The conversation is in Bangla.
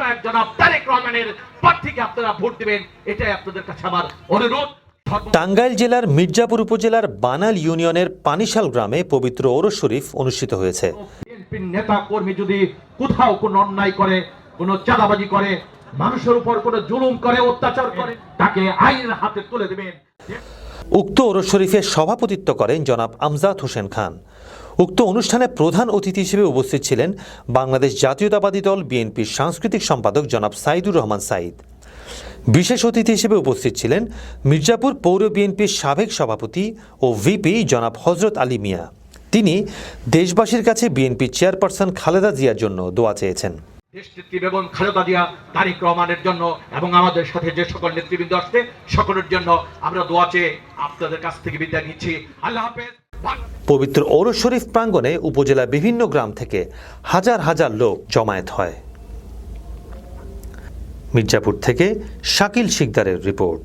নায়ক জনাব তারেক রহমানের প্রার্থীকে আপনারা ভোট দিবেন এটাই আপনাদের কাছে আমার অনুরোধ। টাঙ্গাইল জেলার মির্জাপুর উপজেলার বানাল ইউনিয়নের পানিশাল গ্রামে পবিত্র ওরস শরীফ অনুষ্ঠিত হয়েছে। নেতা কর্মী যদি কোথাও কোনো অন্যায় করে কোনো চাঁদাবাজি করে মানুষের উপর কোনো জুলুম করে অত্যাচার করে তাকে আইনের হাতে তুলে দেবেন। উক্ত ওরস শরীফের সভাপতিত্ব করেন জনাব আমজাদ হোসেন খান। উক্ত অনুষ্ঠানে প্রধান অতিথি হিসেবে উপস্থিত ছিলেন বাংলাদেশ জাতীয়তাবাদী দল বিএনপির সাংস্কৃতিক সম্পাদক জনাব সাইদুর রহমান সাইদ। বিশেষ অতিথি হিসেবে উপস্থিত ছিলেন মির্জাপুর পৌর বিএনপির সাবেক সভাপতি ও ভিপি জনাব হজরত আলী মিয়া। তিনি দেশবাসীর কাছে বিএনপি চেয়ারপারসন খালেদা জিয়ার জন্য দোয়া চেয়েছেন। দেশনেত্রী বেগম খালেদা জিয়া, তারিক রহমানের জন্য এবং আমাদের সাথে যে সকল নেতৃবৃন্দ আসছে, সকলের জন্য আমরা দোয়া চেয়ে আপনাদের কাছ থেকে বিদায় নিচ্ছি। আল্লাহ হাফেজ। পবিত্র ঔর শরীফ প্রাঙ্গণে উপজেলা বিভিন্ন গ্রাম থেকে হাজার হাজার লোক জমায়েত হয়। মির্জাপুর থেকে শাকিল শিকদারের রিপোর্ট।